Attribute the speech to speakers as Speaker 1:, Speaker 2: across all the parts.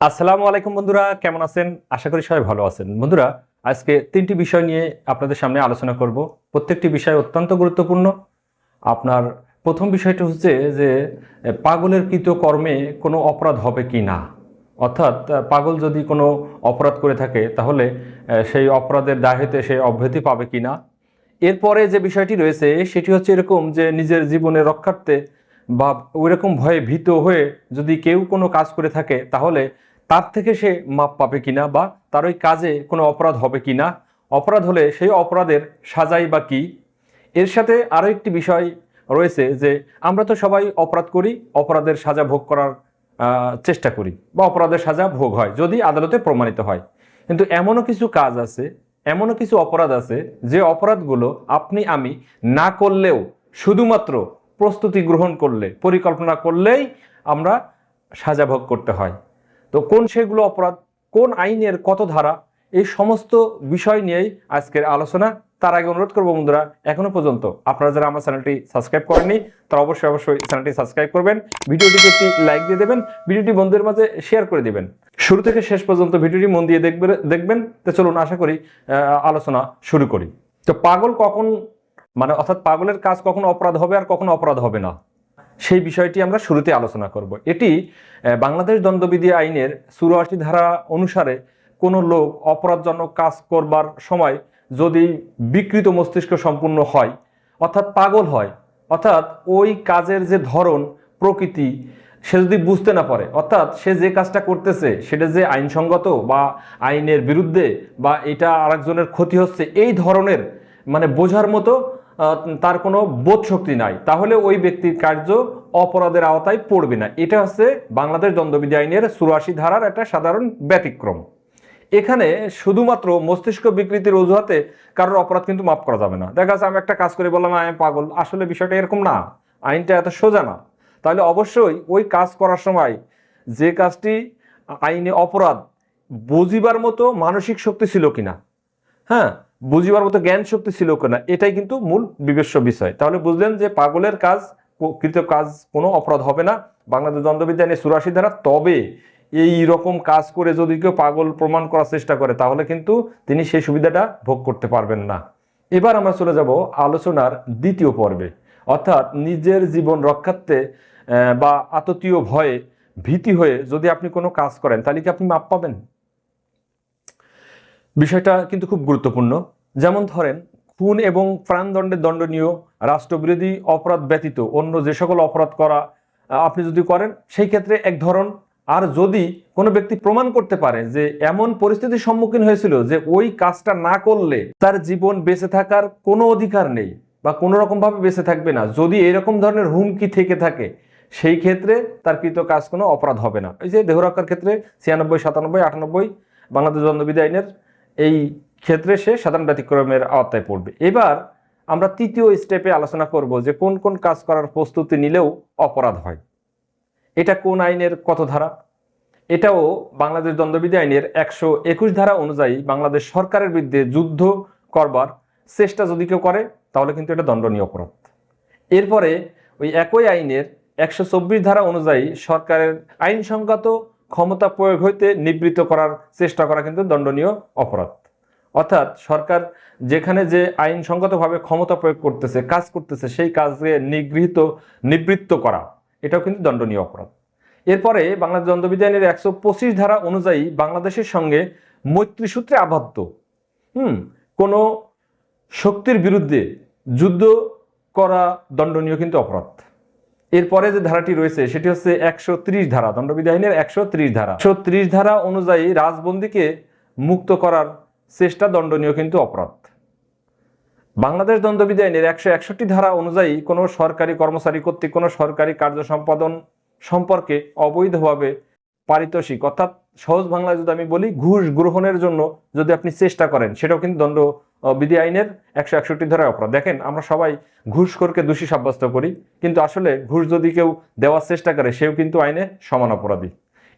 Speaker 1: আসসালামু আলাইকুম বন্ধুরা, কেমন আছেন? আশা করি সবাই ভালো আছেন। বন্ধুরা, আজকে তিনটি বিষয় নিয়ে আপনাদের সামনে আলোচনা করব। প্রত্যেকটি বিষয় অত্যন্ত গুরুত্বপূর্ণ। আপনার প্রথম বিষয়টা হচ্ছে যে, পাগলের কৃত কর্মে কোনো অপরাধ হবে কি না? অর্থাৎ, পাগল যদি কোনো অপরাধ করে থাকে, তাহলে সেই অপরাধের দায় হতে সে অব্যাহতি পাবে কি না? এরপরে যে বিষয়টি রয়েছে, সেটি হচ্ছে এরকম যে, নিজের জীবনের রক্ষার্থে বা ওইরকম ভয়ে ভীত হয়ে যদি কেউ কোনো কাজ করে থাকে, তাহলে তার থেকে সে মাপ পাবে কিনা বা তার ওই কাজে কোনো অপরাধ হবে কিনা? অপরাধ হলে সেই অপরাধের সাজাই বা কি? এর সাথে আরও একটি বিষয় রয়েছে যে আমরা তো সবাই অপরাধ করি, অপরাধের সাজা ভোগ করার চেষ্টা করি বা অপরাধের সাজা ভোগ হয় যদি আদালতে প্রমাণিত হয়। কিন্তু এমনও কিছু কাজ আছে, এমনও কিছু অপরাধ আছে যে অপরাধগুলো আপনি, আমি না করলেও শুধুমাত্র প্রস্তুতি গ্রহণ করলে, পরিকল্পনা করলেই আমরা সাজা ভোগ করতে হয়। তো কোন সেগুলো অপরাধ, কোন আইনের কত ধারা, এই সমস্ত বিষয় নিয়েই আজকের আলোচনা। তার আগে অনুরোধ করব বন্ধুরা, এখনও পর্যন্ত আপনারা যারা আমার চ্যানেলটি সাবস্ক্রাইব করেননি, তারা অবশ্যই অবশ্যই চ্যানেলটি সাবস্ক্রাইব করবেন, ভিডিওটিকে একটি লাইক দিয়ে দেবেন, ভিডিওটি বন্ধুদের মাঝে শেয়ার করে দিবেন। শুরু থেকে শেষ পর্যন্ত ভিডিওটি মন দিয়ে দেখবে দেখবেন, তো চলুন আশা করি আলোচনা শুরু করি। তো পাগল কখন মানে অর্থাৎ পাগলের কাজ কখন অপরাধ হবে আর কখন অপরাধ হবে না। সেই বিষয়টি আমরা শুরুতে আলোচনা করব। এটি বাংলাদেশ দণ্ডবিধি আইনের চুরাশি ধারা অনুসারে কোনো লোক অপরাধজনক কাজ করবার সময় যদি বিকৃত মস্তিষ্ক সম্পূর্ণ হয়, অর্থাৎ পাগল হয়, অর্থাৎ ওই কাজের যে ধরন, প্রকৃতি, সে যদি বুঝতে না পারে, অর্থাৎ সে যে কাজটা করতেছে, সেটা যে আইনসঙ্গত বা আইনের বিরুদ্ধে বা এটা আরেকজনের ক্ষতি হচ্ছে, এই ধরনের মানে বোঝার মতো তার কোনো বোধ শক্তি নাই। তাহলে ওই ব্যক্তির কার্য অপরাধের আওতায় পড়বে না। এটা হচ্ছে বাংলাদেশ দণ্ডবিধি আইনের চুরাশি ধারার একটা সাধারণ ব্যতিক্রম। এখানে শুধুমাত্র মস্তিষ্ক বিকৃতির অজুহাতে কারোর অপরাধ কিন্তু মাফ করা যাবে না। দেখা যাচ্ছে আমি একটা কাজ করে বললাম আমি পাগল। আসলে বিষয়টা এরকম না। আইনটা এত সোজা না। তাহলে অবশ্যই ওই কাজ করার সময় যে কাজটি আইনে অপরাধ, বুঝিবার মতো মানসিক শক্তি ছিল কিনা? হ্যাঁ? বুঝিবার মতো জ্ঞান শক্তি ছিল কিনা, এটাই কিন্তু মূল বিবেচ্য বিষয়। তাহলে বুঝলেন যে পাগলের কাজ, কৃত কাজ কোনো অপরাধ হবে না। বাংলাদেশ দণ্ডবিদ্যা নিয়ে চুরাশি ধারা। তবে এই রকম কাজ করে যদি কেউ পাগল প্রমাণ করার চেষ্টা করে, তাহলে কিন্তু তিনি সেই সুবিধাটা ভোগ করতে পারবেন না। এবার আমরা চলে যাব আলোচনার দ্বিতীয় পর্বে। অর্থাৎ নিজের জীবন রক্ষার্থে বা আততীয় ভয়ে ভীতি হয়ে যদি আপনি কোনো কাজ করেন, তাহলে কি আপনি মাপ পাবেন? বিষয়টা কিন্তু খুব গুরুত্বপূর্ণ। যেমন ধরেন, খুন এবং প্রাণদণ্ডে দণ্ডনীয় রাষ্ট্রবিরোধী অপরাধ ব্যতীত অন্য যে সকল অপরাধ করা আপনি যদি করেন, সেই ক্ষেত্রে এক ধরন, আর যদি কোনো ব্যক্তি প্রমাণ করতে পারে যে এমন পরিস্থিতির সম্মুখীন হয়েছিল যে ওই কাজটা না করলে তার জীবন বেঁচে থাকার কোনো অধিকার নেই বা কোনো রকমভাবে বেঁচে থাকবে না, যদি এরকম ধরনের হুমকি থেকে থাকে, সেই ক্ষেত্রে তার কৃত কাজ কোনো অপরাধ হবে না। এই যে দেহ রক্ষার ক্ষেত্রে ছিয়ানব্বই, সাতানব্বই, আটানব্বই, বাংলাদেশ দণ্ডবিধি আইনের এই ক্ষেত্রে সে সাধারণ ব্যতিক্রমের আওতায় পড়বে। এবার আমরা তৃতীয় স্টেপে আলোচনা করব যে কোন কোন কাজ করার প্রস্তুতি নিলেও অপরাধ হয়। এটা কোন আইনের কত ধারা? এটাও বাংলাদেশ দণ্ডবিধি আইনের একশো একুশ ধারা অনুযায়ী বাংলাদেশ সরকারের বিরুদ্ধে যুদ্ধ করবার চেষ্টা যদি কেউ করে, তাহলে কিন্তু এটা দণ্ডনীয় অপরাধ। এরপরে ওই একই আইনের একশো চব্বিশ ধারা অনুযায়ী সরকারের আইনসঙ্গত ক্ষমতা প্রয়োগ হইতে নিবৃত্ত করার চেষ্টা করা কিন্তু দণ্ডনীয় অপরাধ। অর্থাৎ সরকার যেখানে যে আইনসঙ্গতভাবে ক্ষমতা প্রয়োগ করতেছে, কাজ করতেছে, সেই কাজকে নিগৃহীত, নিবৃত্ত করা, এটাও কিন্তু দণ্ডনীয় অপরাধ। এরপরে বাংলাদেশ দণ্ডবিধি আইনের একশো পঁচিশ ধারা অনুযায়ী বাংলাদেশের সঙ্গে মৈত্রী সূত্রে আবদ্ধ। হুম, কোনো শক্তির বিরুদ্ধে যুদ্ধ করা দণ্ডনীয় কিন্তু অপরাধ। এরপরে যে ধারাটি রয়েছে, সেটি হচ্ছে একশো ত্রিশ ধারা দণ্ডবিধি আইনের একশো ত্রিশ ধারা। একশো ত্রিশ ধারা অনুযায়ী রাজবন্দীকে মুক্ত করার চেষ্টা দণ্ডনীয় কিন্তু অপরাধ। বাংলাদেশ দণ্ডবিধি আইনের একশো একষট্টি ধারা অনুযায়ী কোনো সরকারি কর্মচারী কর্তৃক কোনো সরকারি কার্য সম্পাদন সম্পর্কে অবৈধভাবে পারিতোষিক, অর্থাৎ সহজ বাংলায় যদি আমি বলি, ঘুষ গ্রহণের জন্য যদি আপনি চেষ্টা করেন, সেটাও কিন্তু দণ্ড বিধি আইনের একশো একষট্টি ধারায় অপরাধ। দেখেন, আমরা সবাই ঘুষখোরকে দোষী সাব্যস্ত করি, কিন্তু আসলে ঘুষ যদি কেউ দেওয়ার চেষ্টা করে, সেও কিন্তু আইনে সমান অপরাধী।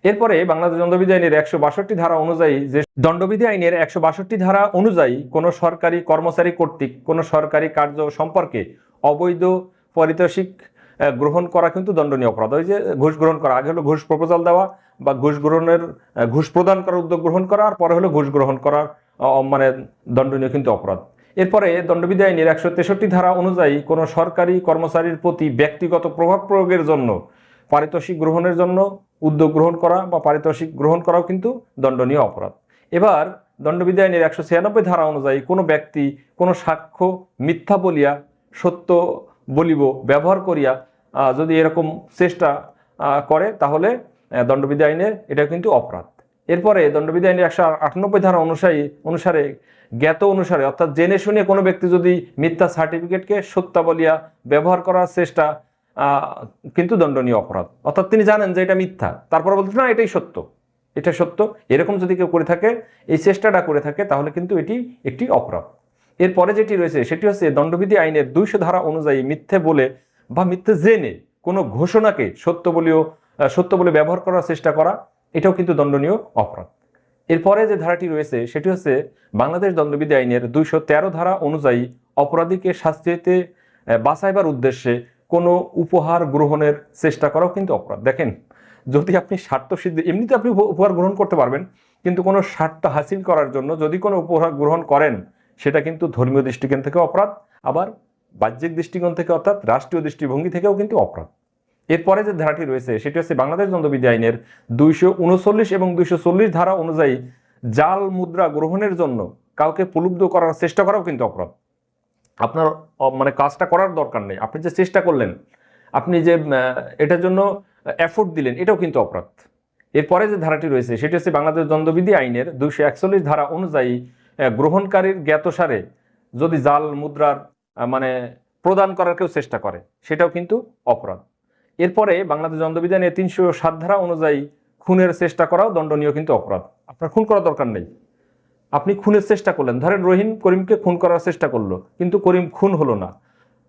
Speaker 1: এরপরে বাংলাদেশ দণ্ডবিধি আইনের একশো বাষট্টি ধারা অনুযায়ী যে দণ্ডবিধি আইনের একশো বাষট্টি ধারা অনুযায়ী কোনো সরকারি কর্মচারী কর্তৃক কোনো সরকারি কার্য সম্পর্কে অবৈধ, পারিতোষিক গ্রহণ করা কিন্তু দণ্ডনীয় অপরাধ। ওই যে ঘুষ গ্রহণ করা, আগে হলো ঘুষ প্রপোজাল দেওয়া বা ঘুষ গ্রহণের ঘুষ প্রদান করার উদ্যোগ গ্রহণ করা, আর পরে হলো ঘুষ গ্রহণ করার মানে দণ্ডনীয় কিন্তু অপরাধ। এরপরে দণ্ডবিধি আইনের একশো তেষট্টি ধারা অনুযায়ী কোনো সরকারি কর্মচারীর প্রতি ব্যক্তিগত প্রভাব প্রয়োগের জন্য পারিতোষিক গ্রহণের জন্য উদ্যোগ গ্রহণ করা বা পারিতোষিক গ্রহণ করাও কিন্তু দণ্ডনীয় অপরাধ। এবার দণ্ডবিধি আইনের একশো ছিয়ানব্বই ধারা অনুযায়ী কোনো ব্যক্তি কোনো সাক্ষ্য মিথ্যা বলিয়া, সত্য বলিব, ব্যবহার করিয়া যদি এরকম চেষ্টা করে, তাহলে দণ্ডবিধি আইনের এটা কিন্তু অপরাধ। এরপরে দণ্ডবিধি আইনের একশো আটানব্বই ধারা অনুসারী অনুসারে, জ্ঞাত অনুসারে, অর্থাৎ জেনে শুনে কোনো ব্যক্তি যদি মিথ্যা সার্টিফিকেটকে সত্যা বলিয়া ব্যবহার করার চেষ্টা কিন্তু দণ্ডনীয় অপরাধ। অর্থাৎ তিনি জানেন যে এটা মিথ্যা। তারপরে বলতে না, এটাই সত্য। এটা সত্য। এরকম যদি কেউ করে থাকে, এই চেষ্টাটা করে থাকে, তাহলে কিন্তু এটি একটি অপরাধ। এরপরে যেটি রয়েছে, সেটি হচ্ছে দণ্ডবিধি আইনের দুইশো ধারা অনুযায়ী মিথ্যে বলে বা মিথ্যে জেনে কোনো ঘোষণাকে সত্য বলেও সত্য বলে ব্যবহার করার চেষ্টা করা, এটাও কিন্তু দণ্ডনীয় অপরাধ। এরপরে যে ধারাটি রয়েছে, সেটি হচ্ছে বাংলাদেশ দণ্ডবিধি আইনের দুইশো তেরো ধারা অনুযায়ী অপরাধীকে শাস্তি হইতে বাঁচাইবার উদ্দেশ্যে কোনো উপহার গ্রহণের চেষ্টা করাও কিন্তু অপরাধ। দেখেন, যদি আপনি স্বার্থ সিদ্ধি এমনিতে আপনি উপ- উপহার গ্রহণ করতে পারবেন, কিন্তু কোনো স্বার্থ হাসিল করার জন্য যদি কোনো উপহার গ্রহণ করেন, সেটা কিন্তু ধর্মীয় দৃষ্টিকোণ থেকে অপরাধ। আবার বাহ্যিক দৃষ্টিকোণ থেকে অর্থাৎ রাষ্ট্রীয় দৃষ্টিভঙ্গি থেকেও কিন্তু অপরাধ এরপরে যে ধারাটি রয়েছে, সেটি হচ্ছে বাংলাদেশ দণ্ডবিধি আইনের দুইশো উনচল্লিশ এবং দুইশো চল্লিশ ধারা অনুযায়ী জাল মুদ্রা গ্রহণের জন্য কাউকে প্রলুব্ধ করার চেষ্টা করাও কিন্তু অপরাধ আপনার মানে কাজটা করার দরকার নেই। আপনি যে চেষ্টা করলেন, আপনি যে এটার জন্য এফোর্ট দিলেন, এটাও কিন্তু অপরাধ এরপরে যে ধারাটি রয়েছে, সেটি হচ্ছে বাংলাদেশ দণ্ডবিধি আইনের দুইশো একচল্লিশ ধারা অনুযায়ী গ্রহণকারীর জ্ঞাতসারে যদি জাল মুদ্রার মানে প্রদান করার কেউ চেষ্টা করে, সেটাও কিন্তু অপরাধ। এরপরে বাংলাদেশ দণ্ডবিধি আইনের তিনশো সাত ধারা অনুযায়ী খুনের চেষ্টা করাও দণ্ডনীয় কিন্তু অপরাধ। আপনার খুন করার দরকার নেই। আপনি খুনের চেষ্টা করলেন। ধরেন রহিম করিমকে খুন করার চেষ্টা করল, কিন্তু করিম খুন হলো না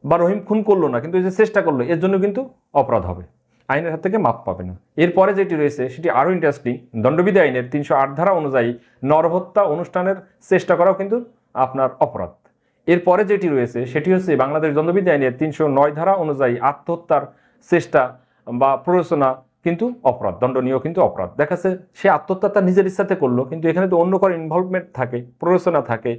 Speaker 1: বা রহিম খুন করল না, কিন্তু এই যে চেষ্টা করল, এর জন্য কিন্তু অপরাধ হবে। আইনের হাত থেকে মাপ পাবে না। এরপরে যেটি রয়েছে, সেটি আরও ইন্টারেস্টিং দণ্ডবিধি আইনের তিনশো আট ধারা অনুযায়ী নরহত্যা অনুষ্ঠানের চেষ্টা করাও কিন্তু আপনার অপরাধ। এরপরে যেটি রয়েছে, সেটি হচ্ছে বাংলাদেশ দণ্ডবিধি আইনের তিনশো নয় ধারা অনুযায়ী আত্মহত্যার চেষ্টা বা প্ররোচনা কিন্তু অপরাধ, দণ্ডনীয় কিন্তু অপরাধ। দেখা যাচ্ছে সে আত্মহত্যা তার নিজের ইচ্ছাতে করল, কিন্তু এখানে তো অন্য কারও ইনভলভমেন্ট থাকে, প্ররোচনা থাকে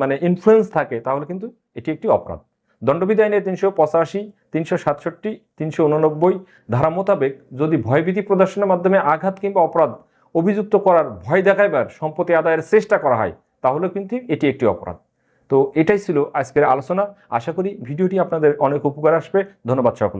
Speaker 1: মানে ইনফ্লুয়েন্স থাকে, তাহলে কিন্তু এটি একটি অপরাধ। দণ্ডবিধি আইনের তিনশো পঁচাশি, তিনশো সাতষট্টি, তিনশো উননব্বই ধারা মোতাবেক যদি ভয়ভীতি প্রদর্শনের মাধ্যমে আঘাত কিংবা অপরাধ অভিযুক্ত করার ভয় দেখাইবার সম্পত্তি আদায়ের চেষ্টা করা হয়, তাহলে কিন্তু এটি একটি অপরাধ। তো এটাই ছিল আজকের আলোচনা। আশা করি ভিডিওটি আপনাদের অনেক উপকার আসবে। ধন্যবাদ সকল